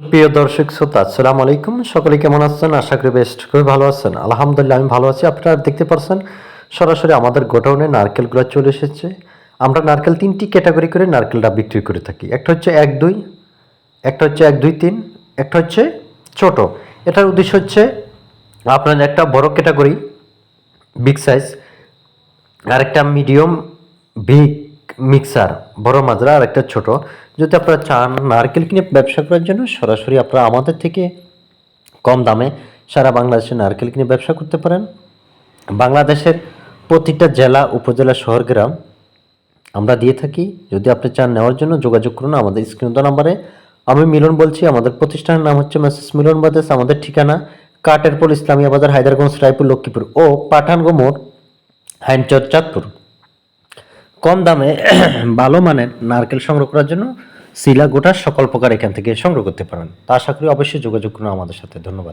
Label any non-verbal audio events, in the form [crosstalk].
প্রিয় দর্শক শ্রোতা, আসসালামু আলাইকুম। সকলে কেমন আছেন? আশা করি বেস্ট খুবই ভালো আছেন। আলহামদুলিল্লাহ, আমি ভালো আছি। আপনারা দেখতে পাচ্ছেন সরাসরি আমাদের গোডাউনে নারকেলগুলো চলে এসেছে। আমরা নারকেল তিনটি ক্যাটাগরি করে নারকেলটা বিক্রি করে থাকি। একটা হচ্ছে এক দুই, একটা হচ্ছে এক দুই তিন, একটা হচ্ছে ছোট। এটার উদ্দেশ্য হচ্ছে, আপনার একটা বড় ক্যাটাগরি, বিগ সাইজ আর একটা মিডিয়াম, বিগ মিক্সার, বড় মাজরা আর একটা ছোট। যদি আপনারা চান নারকেল কিনে ব্যবসা করার জন্য, সরাসরি আপনারা আমাদের থেকে কম দামে সারা বাংলাদেশে নারকেল কিনে ব্যবসা করতে পারেন। বাংলাদেশের প্রতিটা জেলা, উপজেলা, শহর, গ্রাম আমরা দিয়ে থাকি। যদি আপনি চান নেওয়ার জন্য, যোগাযোগ করুন আমাদের স্ক্রিন নাম্বারে। আমি মিলন বলছি, আমাদের প্রতিষ্ঠানের নাম হচ্ছে মেসেস মিলন বাদেস, আমাদের ঠিকানা কাটেরপুল ইসলামিয়া বাজার হায়দারগঞ্জ, রায়পুর, লক্ষ্মীপুর ও পাঠানগো মোড়, হাইনচর, চাঁদপুর। কম দামে [clears throat] ভালো মানের নারকেল সংগ্রহ করার জন্য শিলা গোটা সকল প্রকার এখান থেকে সংগ্রহ করতে পারেন তা আশা করি অবশ্যই যোগাযোগ করুন আমাদের সাথে। ধন্যবাদ।